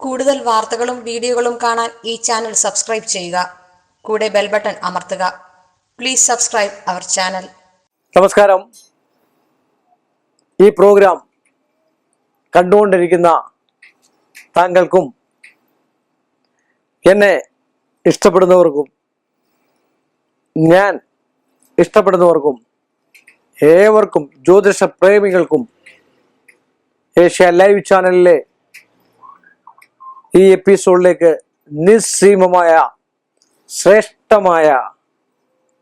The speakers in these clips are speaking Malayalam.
കൂടുതൽ വാർത്തകളും വീഡിയോകളും കാണാൻ ഈ ചാനൽ സബ്സ്ക്രൈബ് ചെയ്യുക. കൂടെ ബെൽ ബട്ടൺ അമർത്തുക. Please subscribe our channel. നമസ്കാരം. ഈ പ്രോഗ്രാം കണ്ടുകൊണ്ടിരിക്കുന്ന താങ്കൾക്കും എന്നെ ഇഷ്ടപ്പെടുന്നവർക്കും ഞാൻ ഇഷ്ടപ്പെടുന്നവർക്കും ഏവർക്കും ജ്യോതിഷ പ്രേമികൾക്കും ഏഷ്യ ലൈവ് ചാനലിലെ ഈ എപ്പിസോഡിലേക്ക് നിസ്സീമമായ ശ്രേഷ്ഠമായ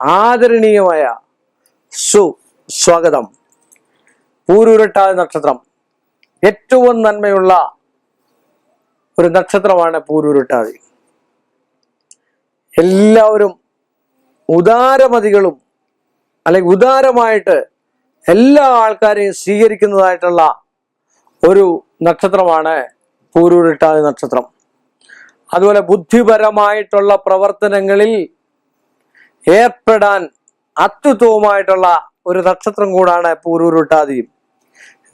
ആദരണീയമായ സു സ്വാഗതം പൂരൂരട്ടാതി നക്ഷത്രം. ഏറ്റവും നന്മയുള്ള ഒരു നക്ഷത്രമാണ് പൂരൂരട്ടാതി. എല്ലാവരും ഉദാരമതികളും അല്ലെങ്കിൽ ഉദാരമായിട്ട് എല്ലാ ആൾക്കാരെയും സ്വീകരിക്കുന്നതായിട്ടുള്ള ഒരു നക്ഷത്രമാണ് പൂരൂരിട്ടാതി നക്ഷത്രം. അതുപോലെ ബുദ്ധിപരമായിട്ടുള്ള പ്രവർത്തനങ്ങളിൽ ഏർപ്പെടാൻ അത്യുത്വമായിട്ടുള്ള ഒരു നക്ഷത്രം കൂടാണ് പൂരുരുട്ടാതിയും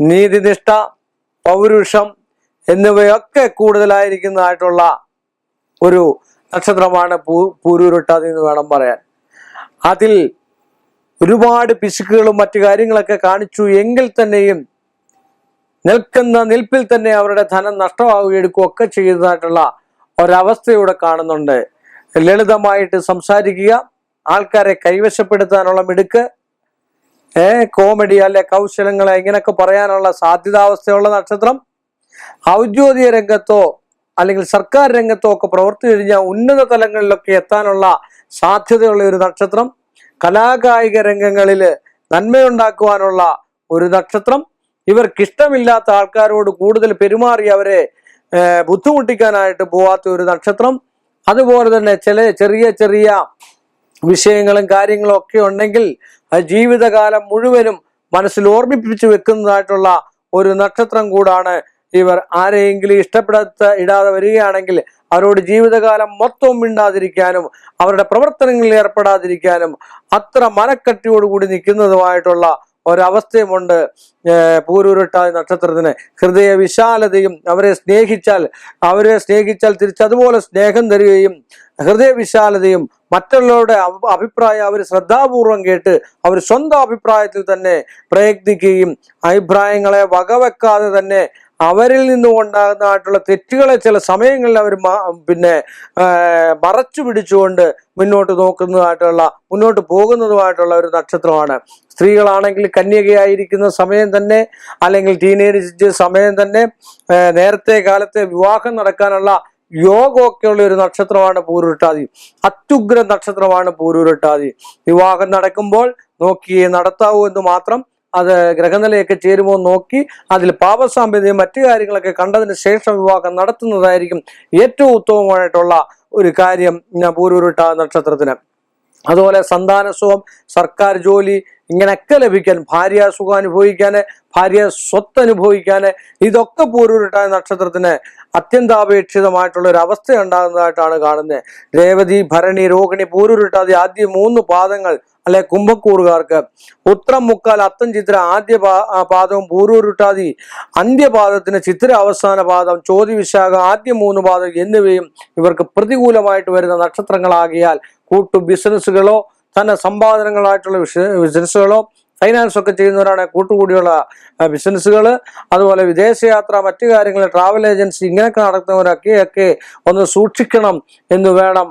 നീതിനിഷ്ഠ പൗരുഷം എന്നിവയൊക്കെ കൂടുതലായിരിക്കുന്നതായിട്ടുള്ള ഒരു നക്ഷത്രമാണ് പൂ പൂരൂരുട്ടാതി എന്ന് വേണം പറയാൻ. അതിൽ ഒരുപാട് പിശുക്കുകളും മറ്റു കാര്യങ്ങളൊക്കെ കാണിച്ചു എങ്കിൽ തന്നെയും നിൽക്കുന്ന നിൽപ്പിൽ തന്നെ അവരുടെ ധനം നഷ്ടമാവുകയും എടുക്കുകയും ഒക്കെ ചെയ്തതായിട്ടുള്ള ഒരവസ്ഥയൂടെ കാണുന്നുണ്ട്. ലളിതമായിട്ട് സംസാരിക്കുക. ആൾക്കാരെ കൈവശപ്പെടുത്താനുള്ള മിടുക്ക്. ഏ കോമഡി അല്ലെ കൗശലങ്ങളെ ഇങ്ങനെയൊക്കെ പറയാനുള്ള സാധ്യതാവസ്ഥയുള്ള നക്ഷത്രം. ഔദ്യോഗിക രംഗത്തോ അല്ലെങ്കിൽ സർക്കാർ രംഗത്തോ ഒക്കെ പ്രവർത്തി കഴിഞ്ഞാൽ ഉന്നത തലങ്ങളിലൊക്കെ എത്താനുള്ള സാധ്യതയുള്ള ഒരു നക്ഷത്രം. കലാകായിക രംഗങ്ങളിൽ നന്മയുണ്ടാക്കുവാനുള്ള ഒരു നക്ഷത്രം. ഇവർക്കിഷ്ടമില്ലാത്ത ആൾക്കാരോട് കൂടുതൽ പെരുമാറി അവരെ ബുദ്ധിമുട്ടിക്കാനായിട്ട് പോവാത്ത ഒരു നക്ഷത്രം. അതുപോലെ തന്നെ ചില ചെറിയ ചെറിയ വിഷയങ്ങളും കാര്യങ്ങളും ഒക്കെ ഉണ്ടെങ്കിൽ ജീവിതകാലം മുഴുവനും മനസ്സിൽ ഓർമ്മിപ്പിച്ചു വെക്കുന്നതായിട്ടുള്ള ഒരു നക്ഷത്രം കൂടാണ് ഇവർ. ആരെയെങ്കിലും ഇഷ്ടപ്പെടാത്ത ഇടാതെ വരികയാണെങ്കിൽ അവരോട് ജീവിതകാലം മൊത്തവും മിണ്ടാതിരിക്കാനും അവരുടെ പ്രവർത്തനങ്ങളിൽ ഏർപ്പെടാതിരിക്കാനും അത്ര മനക്കട്ടിയോടുകൂടി നിൽക്കുന്നതുമായിട്ടുള്ള ഒരവസ്ഥയുമുണ്ട്. ഏർ പൂരൂരുട്ടാതി നക്ഷത്രത്തിന് ഹൃദയ വിശാലതയും അവരെ സ്നേഹിച്ചാൽ അവരെ സ്നേഹിച്ചാൽ തിരിച്ചതുപോലെ സ്നേഹം തരികയും ഹൃദയ വിശാലതയും മറ്റുള്ളവരുടെ അഭിപ്രായം അവർ ശ്രദ്ധാപൂർവം കേട്ട് അവർ സ്വന്തം അഭിപ്രായത്തിൽ തന്നെ പ്രയത്നിക്കുകയും അഭിപ്രായങ്ങളെ വകവെക്കാതെ തന്നെ അവരിൽ നിന്നും ഉണ്ടാകുന്നതായിട്ടുള്ള തെറ്റുകളെ ചില സമയങ്ങളിൽ അവർ പിന്നെ മറച്ചു പിടിച്ചുകൊണ്ട് മുന്നോട്ട് നോക്കുന്നതായിട്ടുള്ള മുന്നോട്ട് പോകുന്നതുമായിട്ടുള്ള ഒരു നക്ഷത്രമാണ്. സ്ത്രീകളാണെങ്കിൽ കന്യകയായിരിക്കുന്ന സമയം തന്നെ അല്ലെങ്കിൽ ടീനേജ് സമയം തന്നെ നേരത്തെ കാലത്തെ വിവാഹം നടക്കാനുള്ള യോഗമൊക്കെയുള്ള ഒരു നക്ഷത്രമാണ് പൂരുരുട്ടാതി. അത്യുഗ്ര നക്ഷത്രമാണ് പൂരുരുട്ടാതി. വിവാഹം നടക്കുമ്പോൾ നോക്കിയേ നടത്താവൂ എന്ന് മാത്രം അത് ഗ്രഹനിലയൊക്കെ ചേരുമോ നോക്കി അതിൽ പാപസാമ്യതയും മറ്റു കാര്യങ്ങളൊക്കെ കണ്ടതിന് ശേഷം വിവാഹം നടത്തുന്നതായിരിക്കും ഏറ്റവും ഉത്തമമായിട്ടുള്ള ഒരു കാര്യം പൂരുരുട്ട നക്ഷത്രത്തിന്. അതുപോലെ സന്താനസുഖം സർക്കാർ ജോലി ഇങ്ങനെയൊക്കെ ലഭിക്കാൻ ഭാര്യ സുഖം അനുഭവിക്കാൻ ഭാര്യ സ്വത്ത് അനുഭവിക്കാൻ ഇതൊക്കെ പൂർവട്ടായ നക്ഷത്രത്തിന് അത്യന്താപേക്ഷിതമായിട്ടുള്ള ഒരു അവസ്ഥ ഉണ്ടാകുന്നതായിട്ടാണ് കാണുന്നത്. രേവതി ഭരണി രോഹിണി പൂരുരുട്ടാതി ആദ്യ മൂന്ന് പാദങ്ങൾ അല്ലെ കുംഭക്കൂറുകാർക്ക് ഉത്രം മുക്കാൽ അത്തം ചിത്ര ആദ്യ പാദവും പൂരൂരുട്ടാതി അന്ത്യപാദത്തിന് ചിത്ര അവസാന പാദം ചോതി വിശാഖം ആദ്യ മൂന്ന് പാദം എന്നിവയും ഇവർക്ക് പ്രതികൂലമായിട്ട് വരുന്ന നക്ഷത്രങ്ങളാകിയാൽ കൂട്ടു ബിസിനസ്സുകളോ തന്നെ സമ്പാദനങ്ങളായിട്ടുള്ള ബിസിനസ്സുകളോ ഫൈനാൻസ് ഒക്കെ ചെയ്യുന്നവരാണ് കൂട്ടുകൂടിയുള്ള ബിസിനസ്സുകൾ അതുപോലെ വിദേശയാത്ര മറ്റു കാര്യങ്ങൾ ട്രാവൽ ഏജൻസി ഇങ്ങനെയൊക്കെ നടത്തുന്നവരൊക്കെ ഒക്കെ ഒന്ന് സൂക്ഷിക്കണം എന്ന് വേണം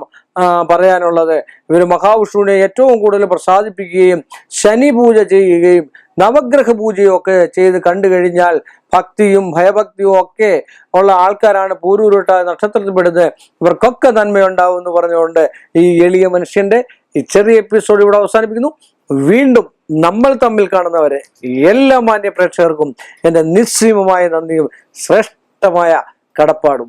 പറയാനുള്ളത്. ഇവർ മഹാവിഷ്ണുവിനെ ഏറ്റവും കൂടുതൽ പ്രസാദിപ്പിക്കുകയും ശനി പൂജ ചെയ്യുകയും നവഗ്രഹ പൂജയൊക്കെ ചെയ്ത് കണ്ടു കഴിഞ്ഞാൽ ഭക്തിയും ഭയഭക്തിയും ഒക്കെ ഉള്ള ആൾക്കാരാണ് പൂരൂരുട്ട നക്ഷത്രത്തിൽപ്പെടുന്നത്. ഇവർക്കൊക്കെ നന്മയുണ്ടാവും എന്ന് പറഞ്ഞുകൊണ്ട് ഈ എളിയ മനുഷ്യന്റെ ഈ ചെറിയ എപ്പിസോഡ് ഇവിടെ അവസാനിപ്പിക്കുന്നു. വീണ്ടും നമ്മൾ തമ്മിൽ കാണുന്നവരെ എല്ലാ മാന്യ പ്രേക്ഷകർക്കും എന്റെ നിസ്സീമമായ നന്ദിയും ശ്രേഷ്ഠമായ കടപ്പാടും.